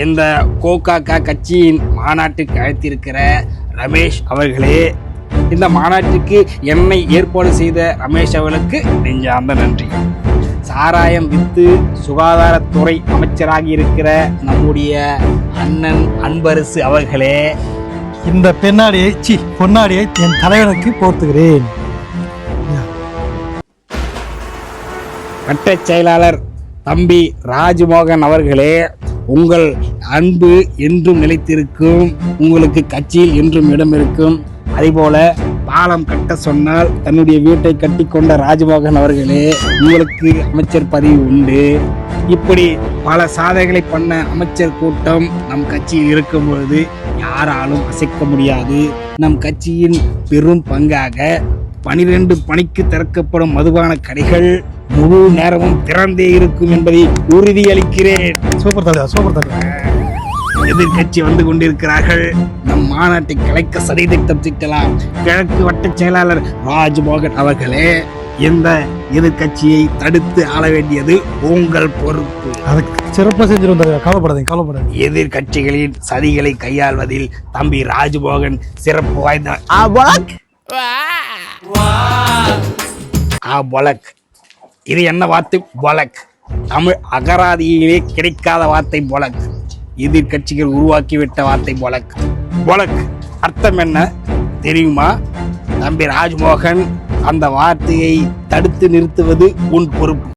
இந்த கோகாக்கா கட்சியின் மாநாட்டுக்கு அழைத்திருக்கிற ரமேஷ் அவர்களே இந்த மாநாட்டுக்கு என்னை ஏற்பாடு செய்த ரமேஷ் அவர்களுக்கு நெஞ்சார்ந்த நன்றி. சாராயம் வித்து சுகாதாரத்துறை அமைச்சராகி இருக்கிற நம்முடைய அண்ணன் அன்பரசு அவர்களே. இந்த பெண்ணாடியை சி பொன்னாடியை என் தலைவனுக்கு போர்த்துகிறேன். வட்டச் செயலாளர் தம்பி ராஜ்மோகன் அவர்களே உங்கள் அன்பு என்றும் நிலைத்திருக்கும் உங்களுக்கு கட்சியில் என்றும் இடம் இருக்கும் அதேபோல பாலம் கட்ட சொன்னால் தன்னுடைய வீட்டை கட்டிக்கொண்ட ராஜ்மோகன் அவர்களே உங்களுக்கு அமைச்சர் பதவி உண்டு. இப்படி பல சாதனைகளை பண்ண அமைச்சர் கூட்டம் நம் கட்சியில் இருக்கும் பொழுது யாராலும் அசைக்க முடியாது. நம் கட்சியின் பெரும் பங்காக பனிரெண்டு பணிக்கு திறக்கப்படும் மதுபான கடைகள் முழு நேரமும் திறந்தே இருக்கும் என்பதை உறுதியளிக்கிறேன். சூப்பர் தலைவா சூப்பர் தலைவா எதிர்க்கட்சி வந்து கொண்டிருக்கிறார்கள். நம் மாநாட்டை கலைக்க சதி திட்டம் திட்டலாம். கிழக்கு வட்ட செயலாளர் ராஜ்மோகன் அவர்களே இந்த எதிர்க்கட்சியை தடுத்து ஆள வேண்டியது உங்கள் பொறுப்பு. அதுக்கு சிறப்பாக செஞ்சிடும் தலைவா கவலைப்படாதீங்க கவலைப்படாதீங்க. எதிர்க்கட்சிகளின் சதிகளை கையாள்வதில் தம்பி ராஜ்மோகன் சிறப்பு வாய்ந்த ஆ, பொலக். இது என்ன வார்த்தை? பொலக் தமிழ் அகராதியிலே கிடைக்காத வார்த்தை பொலக் எதிர்க்கட்சிகள் உருவாக்கிவிட்ட வார்த்தை பொலக் பொலக் அர்த்தம் என்ன? தெரியுமா? தம்பி ராஜ்மோகன் அந்த வார்த்தையை தடுத்து நிறுத்துவது உன் பொறுப்பு.